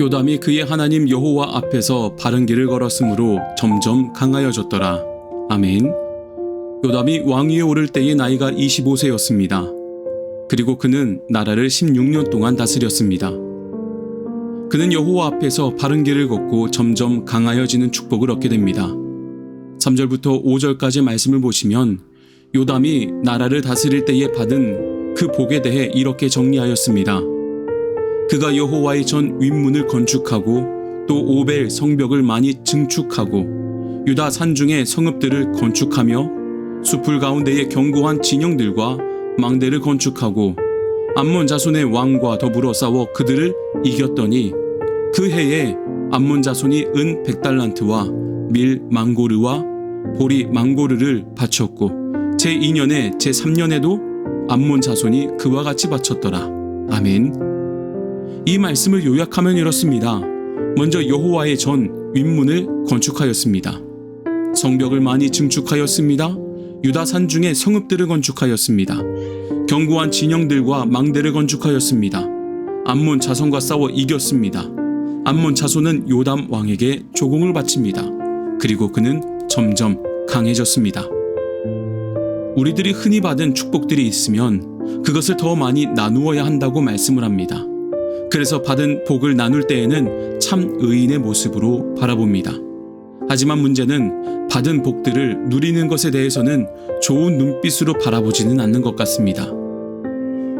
요담이 그의 하나님 여호와 앞에서 바른 길을 걸었으므로 점점 강하여졌더라. 아멘. 요담이 왕위에 오를 때의 나이가 25세였습니다. 그리고 그는 나라를 16년 동안 다스렸습니다. 그는 여호와 앞에서 바른 길을 걷고 점점 강하여지는 축복을 얻게 됩니다. 3절부터 5절까지 말씀을 보시면 요담이 나라를 다스릴 때에 받은 그 복에 대해 이렇게 정리하였습니다. 그가 여호와의 전 윗문을 건축하고 또 오벨 성벽을 많이 증축하고 유다 산중의 성읍들을 건축하며 숲을 가운데에 견고한 진영들과 망대를 건축하고 암몬 자손의 왕과 더불어 싸워 그들을 이겼더니 그 해에 암몬 자손이 은 백달란트와 밀 망고르와 보리 망고르를 바쳤고 제 2년에 제 3년에도 암몬 자손이 그와 같이 바쳤더라. 아멘. 이 말씀을 요약하면 이렇습니다. 먼저 여호와의 전 윗문을 건축하였습니다. 성벽을 많이 증축하였습니다. 유다 산 중에 성읍들을 건축하였습니다. 견고한 진영들과 망대를 건축하였습니다. 암몬 자손과 싸워 이겼습니다. 암몬 자손은 요담 왕에게 조공을 바칩니다. 그리고 그는 점점 강해졌습니다. 우리들이 흔히 받은 축복들이 있으면 그것을 더 많이 나누어야 한다고 말씀을 합니다. 그래서 받은 복을 나눌 때에는 참 의인의 모습으로 바라봅니다. 하지만 문제는 받은 복들을 누리는 것에 대해서는 좋은 눈빛으로 바라보지는 않는 것 같습니다.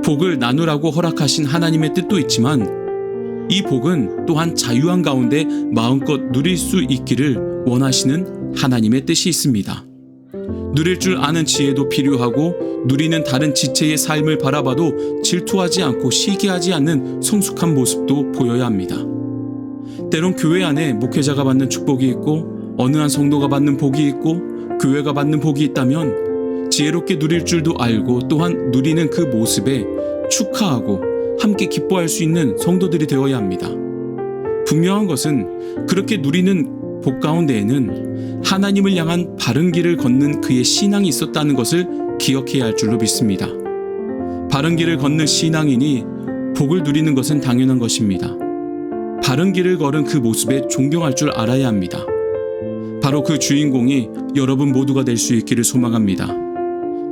복을 나누라고 허락하신 하나님의 뜻도 있지만 이 복은 또한 자유한 가운데 마음껏 누릴 수 있기를 원하시는 하나님의 뜻이 있습니다. 누릴 줄 아는 지혜도 필요하고 누리는 다른 지체의 삶을 바라봐도 질투하지 않고 시기하지 않는 성숙한 모습도 보여야 합니다. 때론 교회 안에 목회자가 받는 축복이 있고 어느 한 성도가 받는 복이 있고 교회가 받는 복이 있다면 지혜롭게 누릴 줄도 알고 또한 누리는 그 모습에 축하하고 함께 기뻐할 수 있는 성도들이 되어야 합니다. 분명한 것은 그렇게 누리는 복 가운데에는 하나님을 향한 바른 길을 걷는 그의 신앙이 있었다는 것을 기억해야 할 줄로 믿습니다. 바른 길을 걷는 신앙인이 복을 누리는 것은 당연한 것입니다. 바른 길을 걸은 그 모습에 존경할 줄 알아야 합니다. 바로 그 주인공이 여러분 모두가 될 수 있기를 소망합니다.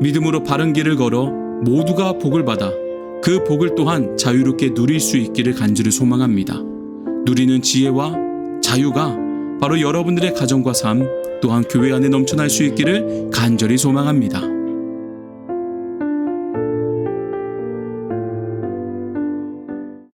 믿음으로 바른 길을 걸어 모두가 복을 받아 그 복을 또한 자유롭게 누릴 수 있기를 간절히 소망합니다. 누리는 지혜와 자유가 바로 여러분들의 가정과 삶 또한 교회 안에 넘쳐날 수 있기를 간절히 소망합니다.